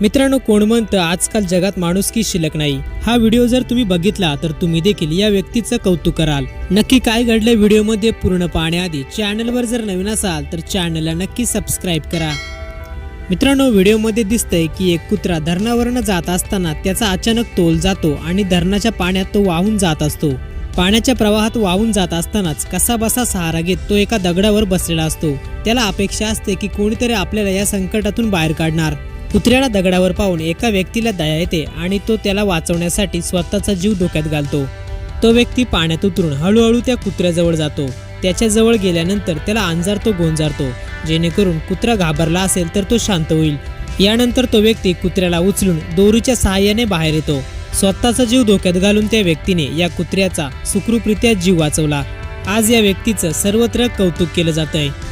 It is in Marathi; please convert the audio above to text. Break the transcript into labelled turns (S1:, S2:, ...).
S1: मित्रांनो कोण म्हणतं आजकाल जगात माणुसकी शिल्लक नाही? हा व्हिडिओ जर तुम्ही बघितला तर तुम्ही देखील या व्यक्तीचं कौतुक कराल. नक्की काय घडलंय व्हिडिओमध्ये पूर्ण पाहण्याआधी चॅनलवर जर नवीन असाल तर चॅनलला नक्की सबस्क्राईब करा. मित्रांनो व्हिडिओमध्ये दिसतंय की एक कुत्रा धरणावरनं जात असताना त्याचा अचानक तोल जातो आणि धरणाच्या पाण्यात तो वाहून जात असतो. पाण्याच्या प्रवाहात वाहून जात असतानाच कसा बसा सहारा घेत तो एका दगडावर बसलेला असतो. त्याला अपेक्षा असते की कोणीतरी आपल्याला या संकटातून बाहेर काढणार. कुत्र्याला दगडावर पाहून एका व्यक्तीला दया येते आणि तो त्याला वाचवण्यासाठी स्वतःचा जीव धोक्यात घालतो. तो व्यक्ती पाण्यात उतरून हळूहळू त्या कुत्र्याजवळ जातो. त्याच्याजवळ गेल्यानंतर त्याला अंजार तो गोंजारतो. जेणेकरून कुत्रा घाबरला असेल तर तो शांत होईल. यानंतर तो व्यक्ती कुत्र्याला उचलून दोरीच्या सहाय्याने बाहेर येतो. स्वतःचा जीव धोक्यात घालून त्या व्यक्तीने या कुत्र्याचा सुखरूपरित्या जीव वाचवला. आज या व्यक्तीचं सर्वत्र कौतुक केलं जात आहे